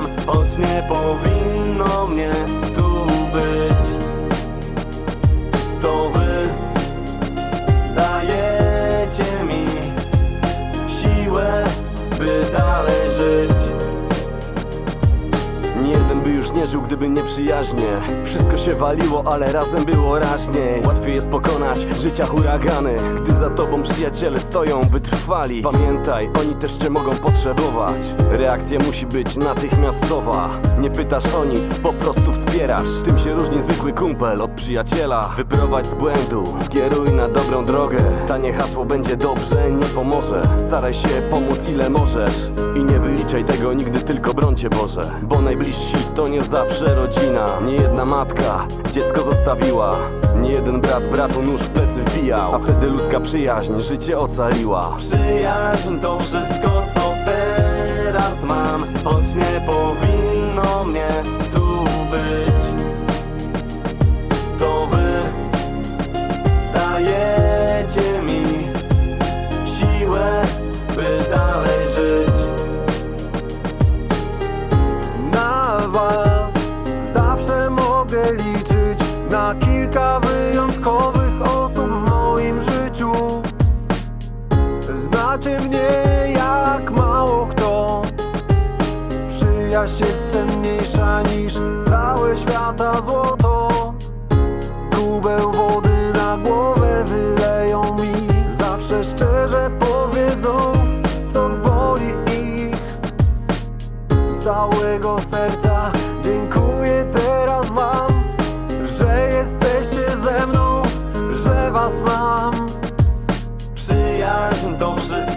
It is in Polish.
nám hoc nepovinný. Nie żył, gdyby nie przyjaźnie. Wszystko się waliło, ale razem było raźniej Łatwiej jest pokonać życia huragany Gdy za tobą przyjaciele stoją wytrwali. Pamiętaj, oni też cię mogą potrzebować. Reakcja musi być natychmiastowa. Nie pytasz o nic, po prostu wspierasz. Tym się różni zwykły kumpel od przyjaciela. Wyprowadź z błędu, skieruj na dobrą drogę. Tanie hasło będzie dobrze, nie pomoże. Staraj się pomóc ile możesz. I nie wyliczaj tego nigdy, tylko brońcie Boże. Bo najbliżsi to nie zawsze rodzina Nie jedna matka. Dziecko zostawiła Nie jeden brat bratu nóż w plecy wbijał. A wtedy ludzka przyjaźń życie ocaliła. Przyjaźń to wszystko co teraz mam. Choć nie powinno mnie tu być To wy dajecie mi siłę, by dalej żyć. Na Jest cenniejsza niż całe świata złoto. Kubeł wody na głowę wyleją mi. Zawsze szczerze powiedzą, co boli ich. Z całego serca dziękuję teraz wam Że jesteście ze mną, że was mam. Przyjaźń to wszystko.